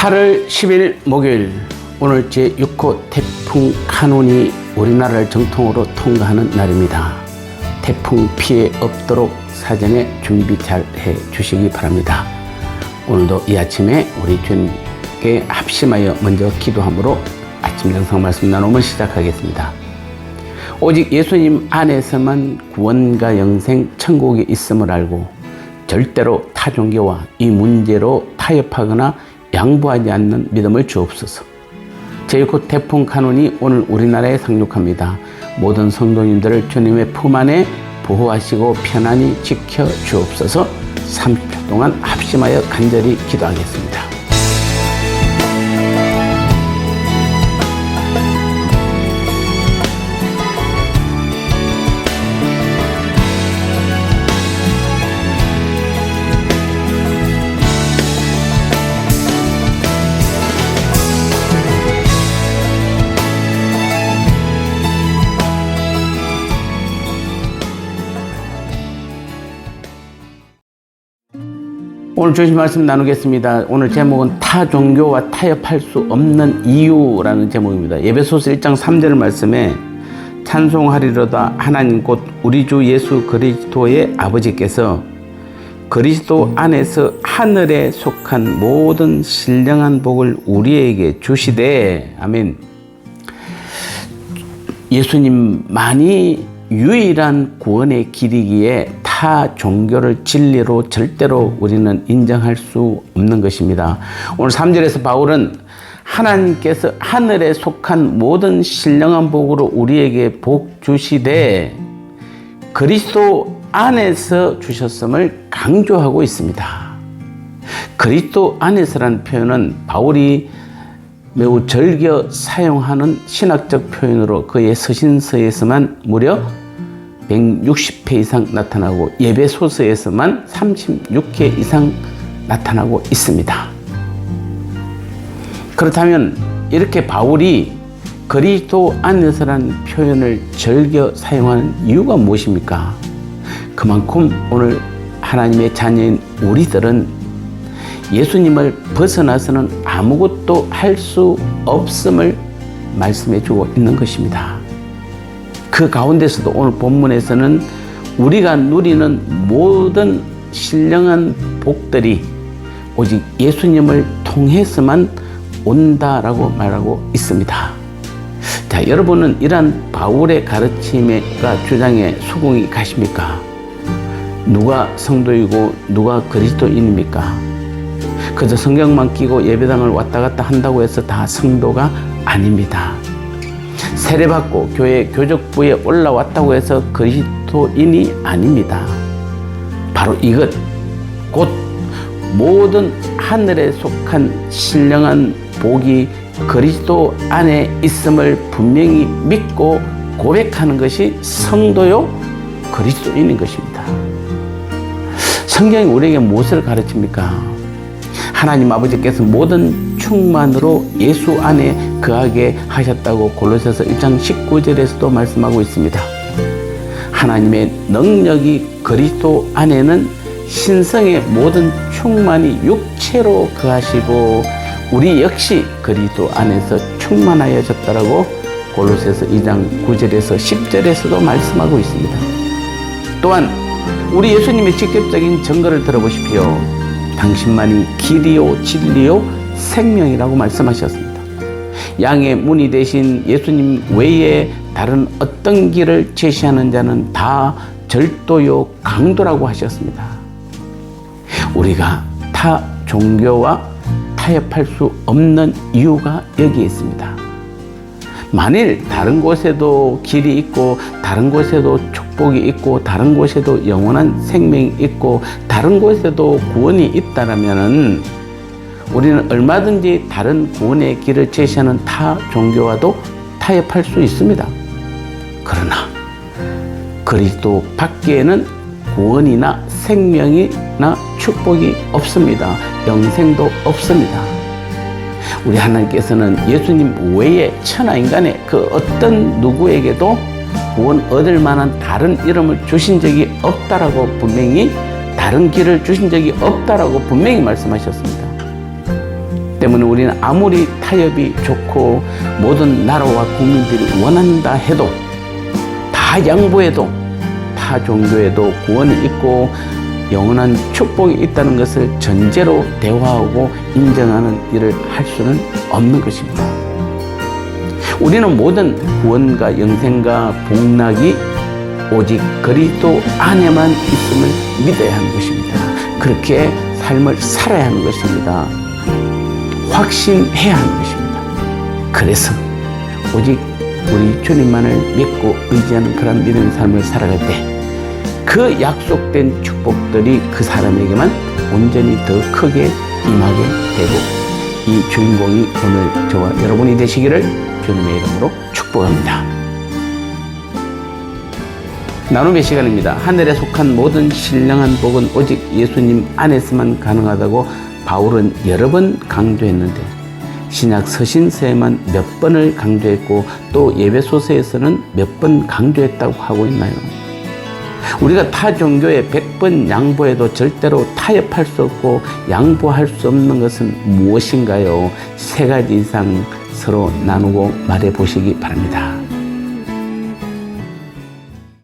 8월 10일 목요일 오늘 제6호 태풍 카눈이 우리나라를 정통으로 통과하는 날입니다. 태풍 피해 없도록 사전에 준비 잘 해 주시기 바랍니다. 오늘도 이 아침에 우리 주님께 합심하여 먼저 기도함으로 아침 영상 말씀 나눔을 시작하겠습니다. 오직 예수님 안에서만 구원과 영생, 천국이 있음을 알고 절대로 타 종교와 이 문제로 타협하거나 양보하지 않는 믿음을 주옵소서. 제6호 태풍 카눈이 오늘 우리나라에 상륙합니다. 모든 성도님들을 주님의 품 안에 보호하시고 편안히 지켜 주옵소서 30초 동안 합심하여 간절히 기도하겠습니다. 오늘 주신 말씀 나누겠습니다. 오늘 제목은 타 종교와 타협할 수 없는 이유라는 제목입니다. 예배소서 1장 3절 말씀에 찬송하리로다 하나님 곧 우리 주 예수 그리스도의 아버지께서 그리스도 안에서 하늘에 속한 모든 신령한 복을 우리에게 주시되 아멘. 예수님만이 유일한 구원의 길이기에 타 종교를 진리로 절대로 우리는 인정할 수 없는 것입니다. 오늘 3절에서 바울은 하나님께서 하늘에 속한 모든 신령한 복으로 우리에게 복 주시되 그리스도 안에서 주셨음을 강조하고 있습니다. 그리스도 안에서라는 표현은 바울이 매우 즐겨 사용하는 신학적 표현으로 그의 서신서에서만 무려 160회 이상 나타나고 예배 소서에서만 36회 이상 나타나고 있습니다. 그렇다면 이렇게 바울이 그리스도 안에서라는 표현을 즐겨 사용하는 이유가 무엇입니까? 그만큼 오늘 하나님의 자녀인 우리들은 예수님을 벗어나서는 아무것도 할 수 없음을 말씀해 주고 있는 것입니다. 그 가운데서도 오늘 본문에서는 우리가 누리는 모든 신령한 복들이 오직 예수님을 통해서만 온다라고 말하고 있습니다. 자, 여러분은 이러한 바울의 가르침과 주장에 수긍이 가십니까? 누가 성도이고 누가 그리스도인입니까? 그저 성경만 끼고 예배당을 왔다 갔다 한다고 해서 다 성도가 아닙니다. 세례받고 교회 교적부에 올라왔다고 해서 그리스도인이 아닙니다. 바로 이것, 곧 모든 하늘에 속한 신령한 복이 그리스도 안에 있음을 분명히 믿고 고백하는 것이 성도요 그리스도인인 것입니다. 성경이 우리에게 무엇을 가르칩니까? 하나님 아버지께서 모든 충만으로 예수 안에 거하게 하셨다고 골로새서 1장 19절에서도 말씀하고 있습니다. 하나님의 능력이 그리스도 안에는 신성의 모든 충만이 육체로 거하시고 우리 역시 그리스도 안에서 충만하여졌다라고 골로새서 2장 9절에서 10절에서도 말씀하고 있습니다. 또한 우리 예수님의 직접적인 증거를 들어보십시오. 당신만이 길이요 진리요 생명이라고 말씀하셨습니다. 양의 문이 되신 예수님 외에 다른 어떤 길을 제시하는 자는 다 절도요 강도라고 하셨습니다. 우리가 타 종교와 타협할 수 없는 이유가 여기에 있습니다. 만일 다른 곳에도 길이 있고 다른 곳에도 축복이 있고 다른 곳에도 영원한 생명이 있고 다른 곳에도 구원이 있다라면은 우리는 얼마든지 다른 구원의 길을 제시하는 타 종교와도 타협할 수 있습니다. 그러나 그리스도 밖에는 구원이나 생명이나 축복이 없습니다. 영생도 없습니다. 우리 하나님께서는 예수님 외에 천하 인간의 그 어떤 누구에게도 구원 얻을 만한 다른 이름을 주신 적이 없다라고 분명히 다른 길을 주신 적이 없다라고 분명히 말씀하셨습니다. 때문에 우리는 아무리 타협이 좋고 모든 나라와 국민들이 원한다 해도 다 양보해도 타 종교에도 구원이 있고 영원한 축복이 있다는 것을 전제로 대화하고 인정하는 일을 할 수는 없는 것입니다. 우리는 모든 구원과 영생과 복락이 오직 그리스도 안에만 있음을 믿어야 하는 것입니다. 그렇게 삶을 살아야 하는 것입니다. 확신해야 하는 것입니다. 그래서 오직 우리 주님만을 믿고 의지하는 그런 믿음의 삶을 살아갈 때 그 약속된 축복들이 그 사람에게만 온전히 더 크게 임하게 되고 이 주인공이 오늘 저와 여러분이 되시기를 주님의 이름으로 축복합니다. 나눔의 시간입니다. 하늘에 속한 모든 신령한 복은 오직 예수님 안에서만 가능하다고 바울은 여러 번 강조했는데 신약 서신서에만 몇 번을 강조했고 또 예배소서에서는 몇 번 강조했다고 하고 있나요? 우리가 타 종교에 100번 양보해도 절대로 타협할 수 없고 양보할 수 없는 것은 무엇인가요? 세 가지 이상 서로 나누고 말해 보시기 바랍니다.